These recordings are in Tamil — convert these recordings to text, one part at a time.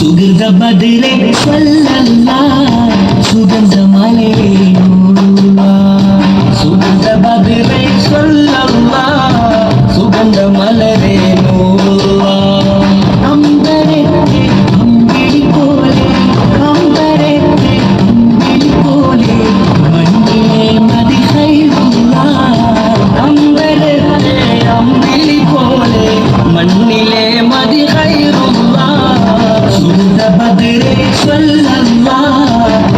சுகந்த பதிலே சொல்லல்லா சுகந்த மலையே சுகந்த பதிலே சொல்லல்லா சுகந்த மலரே நூறுவா அம்பரே அம்பிளி போலே அம்பரே அம்பிளி போலே மண்ணிலே மதிகை உள்ளா. அம்பரே அம்பிளி போலே மண்ணிலே மதிகை உள்ளா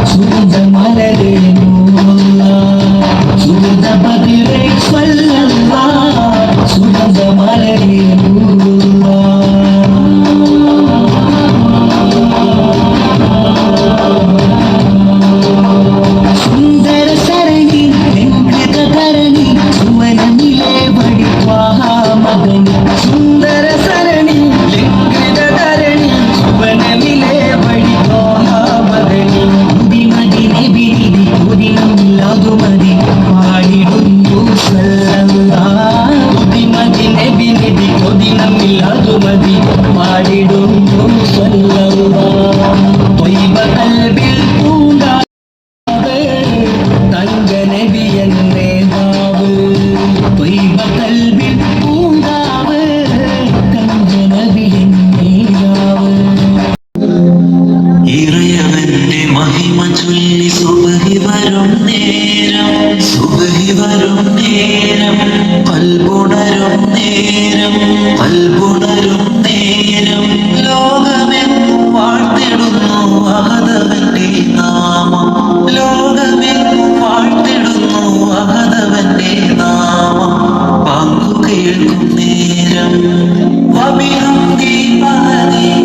சுந்த சுந்த மலரே சுந்த பதிரே சொல்லல்லா சுந்த மலரே சுந்தர சரணி வெங்கட தரணி சுவனமிலே வடிவாக மகனி சுந்தர ചൊല്ലി സുബഹി വരും നേരം സുബഹി വരും നേരം പൽപുണരും നേരം പൽപുണരും നേരം. ലോകമെങ്ങും വാഴ്ത്തിടുന്നു അഹതവന്റെ നാമം. ലോകമെങ്ങും വാഴ്ത്തിടുന്നു അഹതവന്റെ നാമം. പങ്കു കേൾക്കും നേരം. വബിഹം ദീപഹദീ